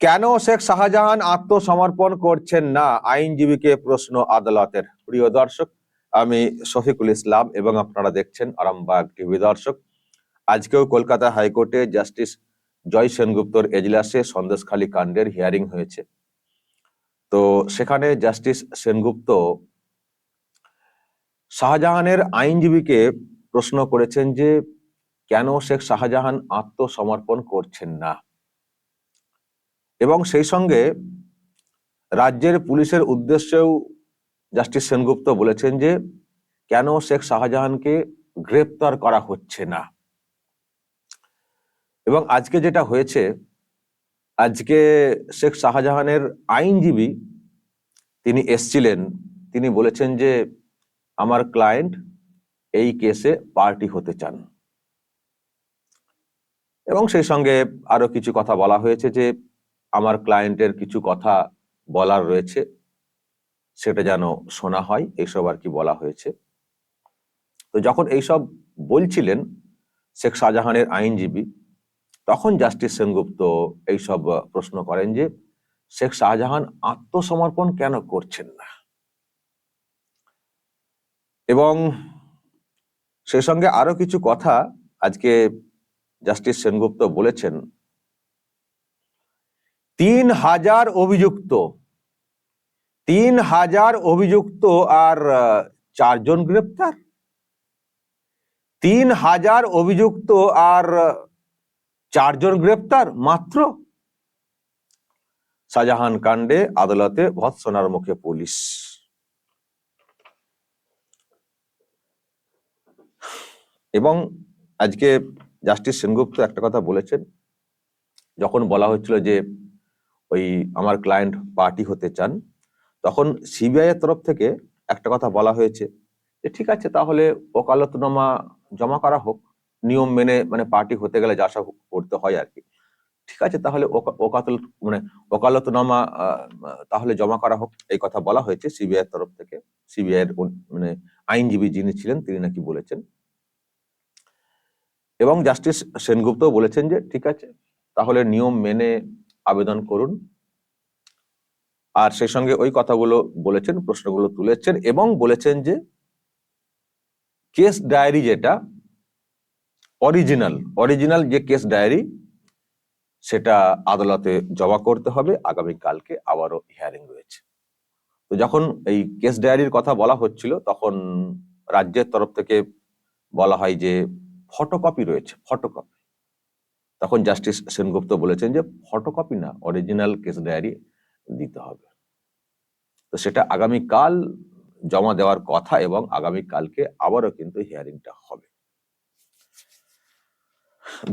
কেন শেখ শাহজাহান আত্মসমর্পণ করছেন না? আইনজীবীকে প্রশ্ন আদালতের। প্রিয় দর্শক, আমি শফিকুল ইসলাম এবং আপনারা দেখছেন আরামবাগ টিভি। দর্শক, আজকেও কলকাতা হাইকোর্টে জাস্টিস জয় সেনগুপ্তর এজলাসে সন্দেশখালী কাণ্ডের হিয়ারিং হয়েছে। তো সেখানে জাস্টিস সেনগুপ্ত শাহজাহানের আইনজীবীকে প্রশ্ন করেছেন যে, কেন শেখ শাহজাহান আত্মসমর্পণ করছেন না? এবং সেই সঙ্গে রাজ্যের পুলিশের উদ্দেশ্যেও জাস্টিস সেনগুপ্ত বলেছেন যে, কেন শেখ শাহজাহানকে গ্রেপ্তার করা হচ্ছে না? এবং আজকে যেটা হয়েছে, আজকে শেখ শাহজাহানের আইনজীবী তিনি এসছিলেন। তিনি বলেছেন যে, আমার ক্লায়েন্ট এই কেসে পার্টি হতে চান। এবং সেই সঙ্গে আরও কিছু কথা বলা হয়েছে যে আমার ক্লায়েন্টের কিছু কথা বলার রয়েছে, সেটা যেন শোনা হয় এইসব আর কি বলা হয়েছে। তো যখন এইসব বলছিলেন শেখ শাহজাহানের আইনজীবী, তখন জাস্টিস সেনগুপ্ত এইসব প্রশ্ন করেন যে, শেখ শাহজাহান আত্মসমর্পণ কেন করছেন না? এবং সেই সঙ্গে আরও কিছু কথা আজকে জাস্টিস সেনগুপ্ত বলেছেন। তিন হাজার অভিযুক্ত। তিন হাজার অভিযুক্ত আর চারজন গ্রেপ্তার। তিন হাজার অভিযুক্ত আর চারজন গ্রেপ্তার মাত্র। শাহজাহান কাণ্ডে আদালতে ভৎসনার মুখে পুলিশ। এবং আজকে জাস্টিস সেনগুপ্ত একটা কথা বলেছেন, যখন বলা হচ্ছিল যে ওই আমার ক্লায়েন্ট পার্টি হতে চান, তখন সিবিআই এর তরফ থেকে একটা কথা বলা হয়েছে যে, ঠিক আছে, তাহলে ওকালতনামা জমা করা হোক, নিয়ম মেনে মানে পার্টি হতে গেলে যা সব করতে হয় আর কি। ঠিক আছে, তাহলে ওকা- ওকাতল মানে ওকালতনামা তাহলে জমা করা হোক, এই কথা বলা হয়েছে সিবিআই তরফ থেকে। সিবিআই এর মানে আইনজীবী যিনি ছিলেন, তিনি নাকি বলেছেন। এবং জাস্টিস সেনগুপ্ত বলেছেন যে, ঠিক আছে, তাহলে নিয়ম মেনে আবেদন করুন। আর সেই সঙ্গে ওই কথাগুলো বলেছেন, প্রশ্নগুলো তুলেছেন এবং বলেছেন যে, কেস ডায়েরি যেটা, অরিজিনাল অরিজিনাল যে কেস ডায়েরি, সেটা আদালতে জমা করতে হবে। আগামী কালকে আবারও হিয়ারিং রয়েছে। তো যখন এই কেস ডায়েরির কথা বলা হচ্ছিল, তখন রাজ্যের তরফ থেকে বলা হয় যে, ফটোকপি রয়েছে, ফটোকপি। তখন জাস্টিস সেনগুপ্ত বলেছেন যে ফটোকপি না অরিজিনাল কেস ডায়েরি দিতে হবে। তো সেটা আগামী কাল জমা দেওয়ার কথা এবং আগামী কালকে আবারও কিন্তু হিয়ারিংটা হবে।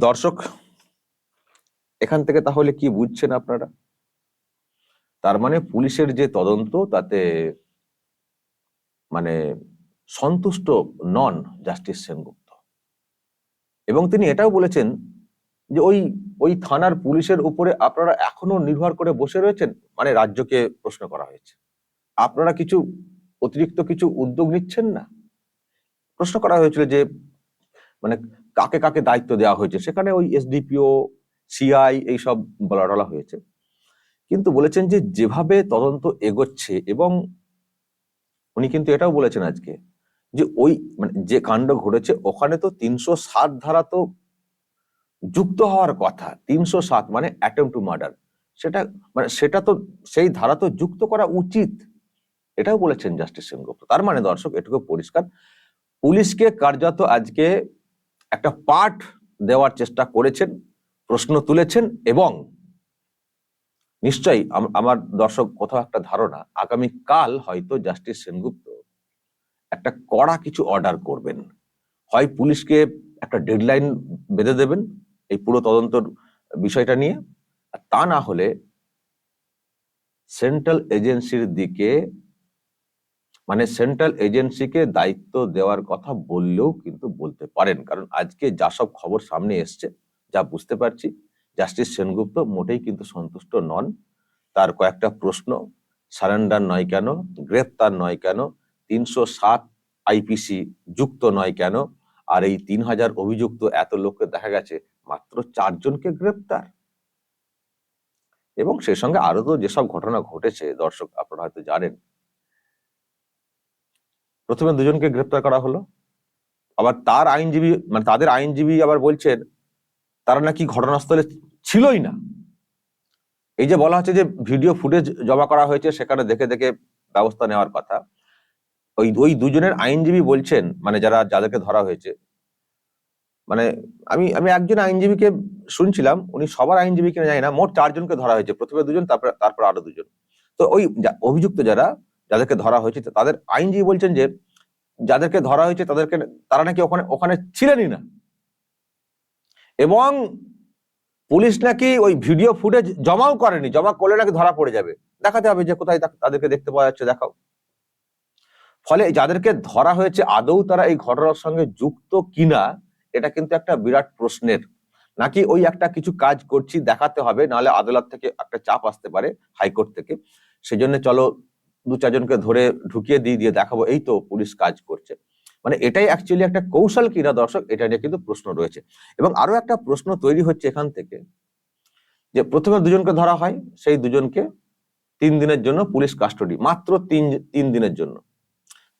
দর্শক, এখান থেকে তাহলে কি বুঝছেন আপনারা? তার মানে পুলিশের যে তদন্ত, তাতে মানে সন্তুষ্ট নন জাস্টিস সেনগুপ্ত। এবং তিনি এটাও বলেছেন যে ওই ওই থানার পুলিশের উপরে আপনারা এখনও নির্ভর করে বসে রয়েছেন? মানে রাজ্যকে প্রশ্ন করা হয়েছে। আপনারা কিছু অতিরিক্ত কিছু উদ্যোগ নিচ্ছেন না? প্রশ্ন করা হয়েছিল যে মানে কাকে কাকে দায়িত্ব দেওয়া হয়েছে? সেখানে ওই এসডিপিও, সিআই এইসব বলা টলা হয়েছে। কিন্তু বলেছেন যে, যেভাবে তদন্ত এগোচ্ছে এবং উনি কিন্তু এটাও বলেছেন আজকে যে, ওই মানে যে কাণ্ড ঘটেছে, ওখানে তো তিনশো সাত ধারা তো যুক্ত হওয়ার কথা, তিনশো সাত মানে অ্যাটেম্প টু মার্ডার সেটা মানে সেটা তো, সেই ধারা তো যুক্ত করা উচিত। এটাও বলেছেন জাস্টিস সেনগুপ্ত। তার মানে দর্শক, এটুকু পরিষ্কার। পুলিশকে কার্যত আজকে একটা পাঠ দেওয়ার চেষ্টা করেছেন, প্রশ্ন তুলেছেন এবং নিশ্চয়ই আমার দর্শক, কোথাও একটা ধারণা আগামী কাল হয়তো জাস্টিস সেনগুপ্ত একটা কড়া কিছু অর্ডার করবেন। হয় পুলিশকে একটা ডেডলাইন বেঁধে দেবেন এই পুরো তদন্তর বিষয়টা নিয়ে। তা না হলে সেন্ট্রাল এজেন্সির দিকে মানে সেন্ট্রাল এজেন্সিকে দায়িত্ব দেওয়ার কথা বললেও কিন্তু বলতে পারেন। কারণ আজকে যা সব খবর সামনে এসছে, যা বুঝতে পারছি, জাস্টিস সেনগুপ্ত মোটেই কিন্তু সন্তুষ্ট নন। তার কয়েকটা প্রশ্ন, সারেন্ডার নয় কেন, গ্রেপ্তার নয় কেন, তিনশো সাত আইপিসি যুক্ত নয় কেন, আর এই তিন হাজার অভিযুক্ত এত লোককে দেখা গেছে মাত্র চারজনকে গ্রেপ্তার। এবং সেই সঙ্গে আরও তো যেসব ঘটনা ঘটেছে, দর্শক আপনারা হয়তো জানেন। প্রথমে দুজনকে গ্রেপ্তার করা হলো। আবার তার আইনজীবী মানে তাদের আইনজীবী আবার বলছেন, তারা নাকি ঘটনাস্থলে ছিলই না। এই যে বলা হচ্ছে যে ভিডিও ফুটেজ জমা করা হয়েছে, সেখানে দেখে দেখে ব্যবস্থা নেওয়ার কথা। ওই ওই দুজনের আইনজীবী বলছেন মানে যারা, যাদেরকে ধরা হয়েছে মানে আমি আমি একজন আইনজীবীকে শুনছিলাম, উনি সবার আইনজীবী কিনা জানি না, মোট চারজনকে ধরা হয়েছে, প্রথমে দুজন, তারপরে, তারপর আরও দুজন। তো ওই অভিযুক্ত যারা, যাদেরকে ধরা হয়েছে তাদের আইনজীবী বলছেন যে, যাদেরকে ধরা হয়েছে, তাদেরকে, তারা নাকি ওখানে ওখানে ছিলেনই না। এবং পুলিশ নাকি ওই ভিডিও ফুটেজ জমাও করেনি, জমা করলে নাকি ধরা পড়ে যাবে। দেখাতে হবে যে কোথায় তাদেরকে দেখতে পাওয়া যাচ্ছে, দেখাও। ফলে যাদেরকে ধরা হয়েছে, আদৌ তারা এই ঘটনার সঙ্গে যুক্ত কিনা এটা কিন্তু একটা বিরাট প্রশ্নের। নাকি ওই একটা কিছু কাজ করছি, দেখাতে হবে, নাহলে আদালত থেকে একটা চাপ আসতে পারে হাইকোর্ট থেকে। সেজন্য চলো দু চারজনকে ধরে ঢুকিয়ে দিয়ে দিয়ে দেখাবো, এই তো পুলিশ কাজ করছে। মানে এটাই অ্যাকচুয়ালি একটা কৌশল কিনা দর্শক, এটা নিয়ে কিন্তু প্রশ্ন রয়েছে। এবং আরও একটা প্রশ্ন তৈরি হচ্ছে এখান থেকে, যে প্রথমে দুজনকে ধরা হয়, সেই দুজনকে তিন দিনের জন্য পুলিশ কাস্টডি মাত্র তিন তিন দিনের জন্য।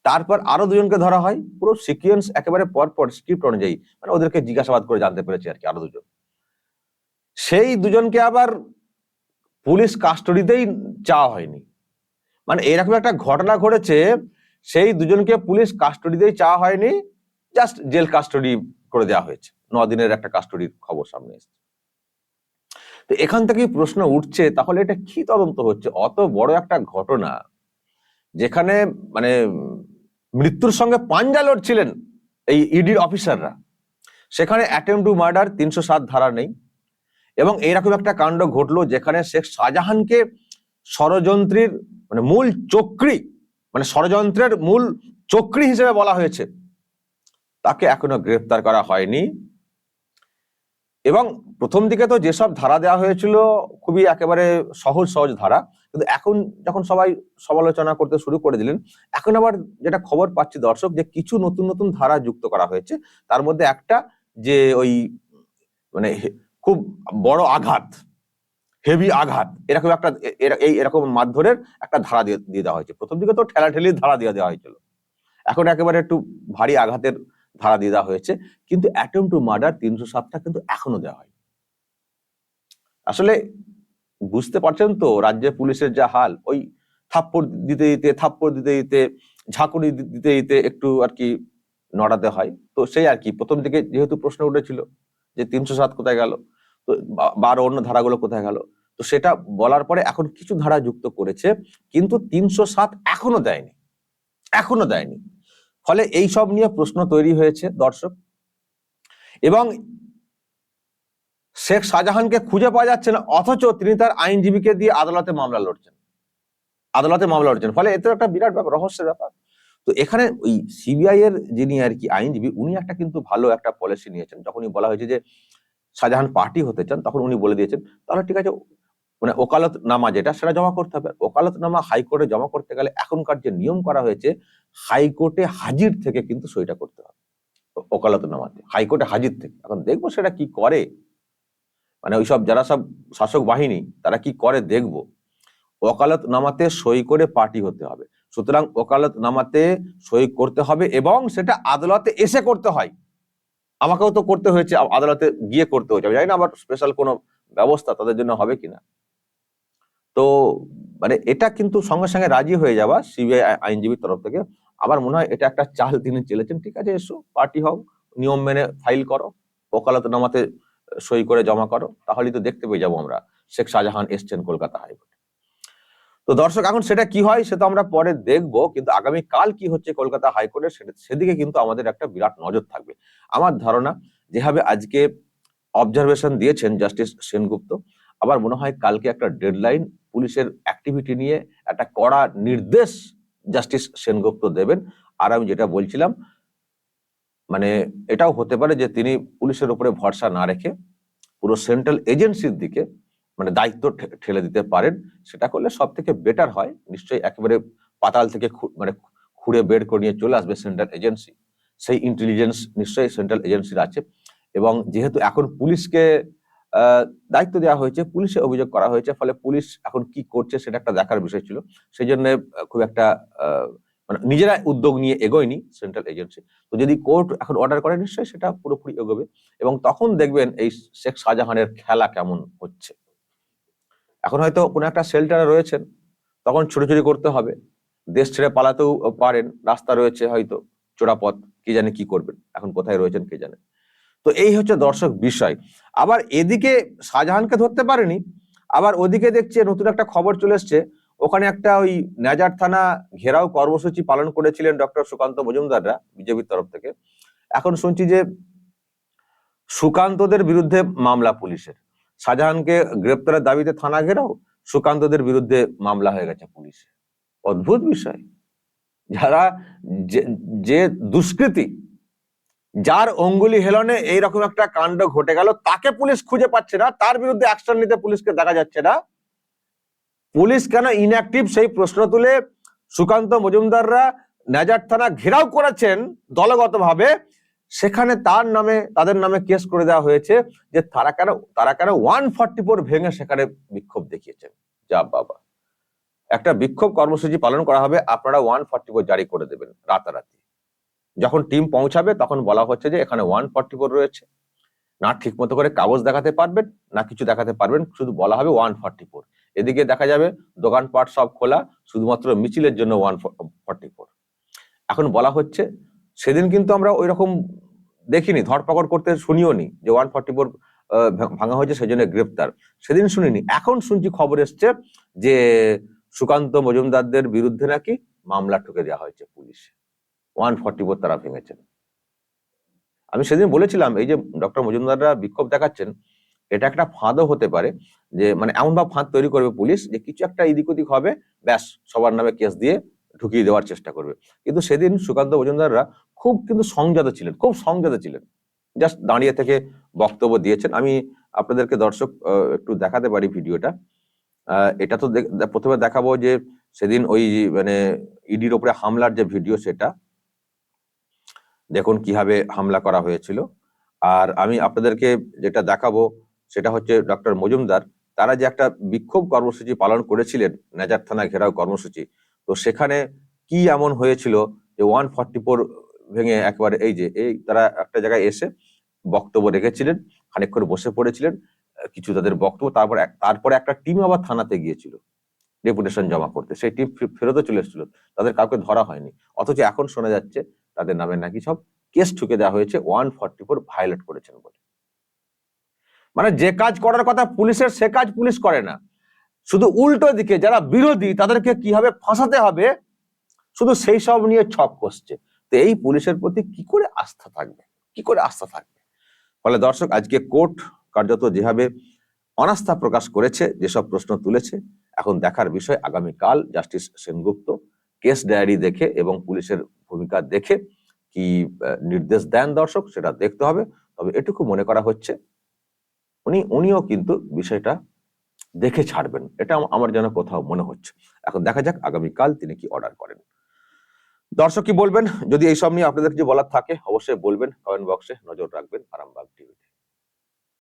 তারপর আরও দুজনকে ধরা হয়। পুরো সিকুয়েন্স একেবারে পর পর স্ক্রিপ্ট অনুযায়ী। মানে ওদেরকে জিজ্ঞাসাবাদ করে জানতে পেরেছি আর কি, আরও দুজন। সেই দুজনকে আবার পুলিশ কাস্টডিতেই চাওয়া হয়নি। মানে এরকম একটা ঘটনা ঘটেছে, সেই দুজনকে পুলিশ কাস্টডিতেই চাওয়া হয়নি জাস্ট জেল কাস্টডি করে দেওয়া হয়েছে। দিনের একটা কাস্টডির খবর সামনে এসেছে। তো এখান থেকেই প্রশ্ন উঠছে, তাহলে এটা কি তদন্ত হচ্ছে? অত বড় একটা ঘটনা, যেখানে মানে মৃত্যুর সঙ্গে পাঞ্জা লড়ছিলেন এই ইডির অফিসাররা। সেখানে অ্যাটেম্প টু মার্ডার তিনশো সাত ধারা নেই। এবং এইরকম একটা কাণ্ড ঘটলো যেখানে শেখ শাহজাহানকে ষড়যন্ত্রীর মানে মূল চক্রি মানে ষড়যন্ত্রের মূল চক্রি হিসেবে বলা হয়েছে। তাকে এখনও গ্রেফতার করা হয়নি। এবং প্রথম দিকে তো যেসব ধারা দেওয়া হয়েছিল, খুবই একেবারে সহজ সহজ ধারা। কিন্তু এখন যখন সবাই সমালোচনা করতে শুরু করে দিলেন, এখন আবার যেটা খবর পাচ্ছি দর্শক যে কিছু নতুন নতুন ধারা যুক্ত করা হয়েছে। তার মধ্যে একটা যে ওই মানে খুব বড় আঘাত হেভি আঘাত, এরকম একটা এই এরকম মারধরের একটা ধারা দিয়ে দিয়ে দেওয়া হয়েছে। প্রথম দিকে তো ঠেলাঠেলির ধারা দিয়ে দেওয়া হয়েছিল। এখন একেবারে একটু ভারী আঘাতের ধারা দিয়ে দেওয়া হয়েছে, কিন্তু অ্যাটেম টু মার্ডার তিনশো সাতটা কিন্তু এখনও দেওয়া হয় আসলে বুঝতে পারছেন তো, রাজ্যের পুলিশের যা হাল, ওই থাপ্পড় দিতে দিতে, থাপ্পড় দিতে দিতে, ঝাঁকুনি দিতে দিতে একটু আর কি নড়াতে হয়। তো সেই আর কি, প্রথম দিকে যেহেতু প্রশ্ন উঠেছিল যে তিনশো সাত কোথায় গেল, তো বা- বা অন্য ধারাগুলো কোথায় গেল, তো সেটা বলার পরে এখন কিছু ধারা যুক্ত করেছে, কিন্তু তিনশো সাত এখনও দেয়নি। এখনও দেয়নি। ফলে এই সব নিয়ে প্রশ্ন তৈরি হয়েছে দর্শক। এবং শেখ শাহজাহানকে খুঁজে পাওয়া যাচ্ছে না, অথচ তিনি তার আইনজীবীকে দিয়ে আদালতে মামলা লড়ছেন। আদালতে মামলা লড়ছেন। ফলে এতে একটা বিরাট ব্যাপার, রহস্যের ব্যাপার। তো এখানে ওই সিবিআই এর যিনি আর কি আইনজীবী, উনি একটা কিন্তু ভালো একটা পলিসি নিয়েছেন। যখনই বলা হয়েছে যে শাহজাহান পার্টি হতে চান, তখন উনি বলে দিয়েছেন, তাহলে ঠিক আছে মানে ওকালত নামা যেটা, সেটা জমা করতে হবে। ওকালত নামা হাইকোর্টে জমা করতে গেলে এখনকার যে নিয়ম করা হয়েছে হাইকোর্টে হাজির থেকে কিন্তু সইটা করতে হবে। ও- ওকালত নামাতে হাইকোর্টে হাজির থেকে। এখন দেখব সেটা কি করে। মানে ওইসব যারা সব শাসক বাহিনী, তারা কি করে দেখব। ওকালত নামাতে সই করে পার্টি হতে হবে। সুতরাং ওকালত নামাতে সই করতে হবে এবং সেটা আদালতে এসে করতে হয়। আমাকেও তো করতে হয়েছে। আদালতে গিয়ে করতে হয়েছে। জানি না আবার স্পেশাল কোনো ব্যবস্থা তাদের জন্য হবে কিনা। তো মানে এটা কিন্তু সঙ্গে সঙ্গে রাজি হয়ে যাওয়া সিবিআই আইনজীবীর তরফ থেকে। আমার মনে হয় এটা একটা চাল তিনি চেলেছেন, ঠিক আছে, এসো পার্টি হও, নিয়ম মেনে ফাইল করো, ওকালত নামাতে সই করে জমা করো, তাহলেই তো দেখতে পেয়ে যাব আমরা। শেখ শাহজাহান এসছেন কলকাতা হাইকোর্টে। তো দর্শক, এখন সেটা কি হয় সেটা আমরা পরে দেখব, কিন্তু আগামী কাল কি হচ্ছে কলকাতা হাইকোর্টে সেটা- সেদিকে কিন্তু আমাদের একটা বিরাট নজর থাকবে। আমার ধারণা, যেভাবে আজকে অবজারভেশন দিয়েছেন জাস্টিস সেনগুপ্ত, আবার মনে হয় কালকে একটা ডেডলাইন পুলিশের অ্যাক্টিভিটি নিয়ে একটা কড়া নির্দেশ জাস্টিস সেনগুপ্ত দেবেন। আর আমি যেটা বলছিলাম মানে এটাও হতে পারে যে তিনি পুলিশের উপরে ভরসা না রেখে পুরো সেন্ট্রাল এজেন্সির দিকে মানে দায়িত্ব ঠেলে দিতে পারেন, সেটা করলে সব থেকে বেটার হয়। নিশ্চয়ই একেবারে পাতাল থেকে মানে খুঁড়ে বের করে নিয়ে চলে আসবে সেন্ট্রাল এজেন্সি। সেই ইন্টেলিজেন্স নিশ্চয়ই সেন্ট্রাল এজেন্সির আছে। এবং যেহেতু এখন পুলিশকে দায়িত্ব দেওয়া হয়েছে, পুলিশে অভিযোগ করা হয়েছে, ফলে পুলিশ এখন কি করছে সেটা একটা দেখার বিষয় ছিল। সেই জন্য খুব একটা মানে নিজেরা উদ্যোগ নিয়ে এগোয়নি সেন্ট্রাল এজেন্সি। তো যদি কোর্ট এখন অর্ডার করে, নিশ্চয়ই সেটা পুরোপুরি এগোবে। এবং তখন দেখবেন এই শেখ শাহজাহানের খেলা কেমন হচ্ছে। এখন হয়তো কোনো একটা শেল্টারে রয়েছেন, তখন ছুটোছুটি করতে হবে। দেশ ছেড়ে পালাতেও পারেন, রাস্তা রয়েছে হয়তো, চোরাপথ, কে জানে কি করবেন, এখন কোথায় রয়েছেন কে জানে। তো এই হচ্ছে দর্শক বিষয়। আবার এদিকে শাহজাহানকে ধরতে পারেনি, আবার ওদিকে দেখছে নতুন একটা খবর চলে এসছে, ওখানে একটা ওই নেজার থানা ঘেরাও কর্মসূচি পালন করেছিলেন ডক্টর সুকান্ত মজুমদাররা বিজেপির তরফ থেকে। এখন শুনছি যে সুকান্তদের বিরুদ্ধে মামলা পুলিশের। শাহজাহানকে গ্রেপ্তারের দাবিতে থানা ঘেরাও, সুকান্তদের বিরুদ্ধে মামলা হয়ে গেছে পুলিশে অদ্ভুত বিষয়। যারা যে দুষ্কৃতি যার অঙ্গুলি হেলনে এইরকম একটা কাণ্ড ঘটে গেল, তাকে পুলিশ খুঁজে পাচ্ছে না, তার বিরুদ্ধে অ্যাকশন নিতে পুলিশকে দেখা যাচ্ছে না। পুলিশ কেন ইনঅ্যাক্টিভ সেই প্রশ্ন তুলে সুকান্ত মজুমদাররা নাজার থানা ঘেরাও করেছেন দলগতভাবে, সেখানে তার নামে, তাদের নামে কেস করে দেওয়া হয়েছে যে তারা কেন তারা কেন ওয়ান ফর্টি ফোর ভেঙে সেখানে বিক্ষোভ দেখিয়েছেন। যা বাবা। একটা বিক্ষোভ কর্মসূচি পালন করা হবে, আপনারা ওয়ান ফর্টি ফোর জারি করে দেবেন রাতারাতি। যখন টিম পৌঁছাবে, তখন বলা হচ্ছে যে এখানে ওয়ান ফর্টি ফোর রয়েছে। না ঠিক মতো করে কাগজ দেখাতে পারবেন, না কিছু দেখাতে পারবেন, শুধু বলা হবে ওয়ান ফর্টি ফোর এদিকে দেখা যাবে দোকানপাট সব খোলা, শুধুমাত্র মিছিলের জন্য ওয়ান ফর্টি ফোর এখন বলা হচ্ছে, সেদিন কিন্তু আমরা ওই রকম দেখিনি, ধরপাকড় করতে শুনিও নি যে ওয়ান ফর্টি ফোর ভাঙা হয়েছে সেই জন্য গ্রেপ্তার। সেদিন শুনিনি, এখন শুনছি খবর এসছে যে সুকান্ত মজুমদারদের বিরুদ্ধে নাকি মামলা ঠুকে দেওয়া হয়েছে পুলিশে। ওয়ান ফর্টি ফোর তারা ভেঙেছেন। আমি সেদিন বলেছিলাম, এই যে ডক্টর মজুমদাররা বিক্ষোভ দেখাচ্ছেন, এটা একটা ফাঁদও হতে পারে যে মানে এমন ভাব ফাঁদ তৈরি করবে পুলিশ যে, কিছু একটা এদিক ওদিক হবে, ব্যাস, সবার নামে কেস দিয়ে ঢুকিয়ে দেওয়ার চেষ্টা করবে। কিন্তু সেদিন সুকান্ত মজুমদাররা খুব কিন্তু সংযত ছিলেন, খুব সংযত ছিলেন। জাস্ট দাঁড়িয়ে থেকে বক্তব্য দিয়েছেন। আমি আপনাদেরকে দর্শক একটু দেখাতে পারি ভিডিওটা। এটা তো প্রথমে দেখাবো যে, সেদিন ওই মানে ইডির ওপরে হামলার যে ভিডিও সেটা দেখুন কীভাবে হামলা করা হয়েছিল। আর আমি আপনাদেরকে যেটা দেখাবো, সেটা হচ্ছে ডক্টর মজুমদার। তারা যে একটা বিক্ষোভ কর্মসূচি পালন করেছিলেন নেজার থানা ঘেরাও কর্মসূচি। তো সেখানে কি এমন হয়েছিল যে ওয়ান ফর্টি ফোর ভেঙে একবারে এই যে, এই তারা একটা জায়গায় এসে বক্তব্য রেখেছিলেন, খানিকক্ষণ বসে পড়েছিলেন, কিছু তাদের বক্তব্য, তারপর তারপরে একটা টিম আবার থানাতে গিয়েছিল, ডেপুটেশন জমা করতে। সেই টিম ফেরতও চলে এসেছিল। তাদের কাউকে ধরা হয়নি। অথচ এখন শোনা যাচ্ছে তাদের নামে নাকি সব কেস ঠুকে দেওয়া হয়েছে, ওয়ান ফর্টি ফোর ভায়োলেট করেছেন বলে। মানে যে কাজ করার কথা পুলিশের, সে কাজ পুলিশ করে না। শুধু উল্টো দিকে যারা বিরোধী, তাদেরকে কীভাবে ফাঁসাতে হবে? শুধু সেই সব নিয়ে ছক কষছে। তো এই পুলিশের প্রতি কি করে আস্থা থাকবে? কি করে আস্থা থাকবে? ফলে দর্শক, আজকে কোর্ট কার্যত যেভাবে অনাস্থা প্রকাশ করেছে, যেসব প্রশ্ন তুলেছে, এখন দেখার বিষয় আগামীকাল জাস্টিস সেনগুপ্ত। কেস ডায়েরি দেখে এবং পুলিশের ভূমিকা দেখে কি নির্দেশ দেন দর্শক, সেটা দেখতে হবে। তবে এটুকু মনে করা হচ্ছে, উনি, উনিও কিন্তু বিষয়টা দেখে ছাড়বেন। এটা আমার যেন কোথাও মনে হচ্ছে। এখন দেখা যাক আগামীকাল তিনি কি অর্ডার করেন। দর্শক কি বলবেন? যদি এইসব নিয়ে আপনাদের কিছু বলার থাকে, অবশ্যই বলবেন। কমেন্ট বক্সে নজর রাখবেন আরামবাগ টিভিতে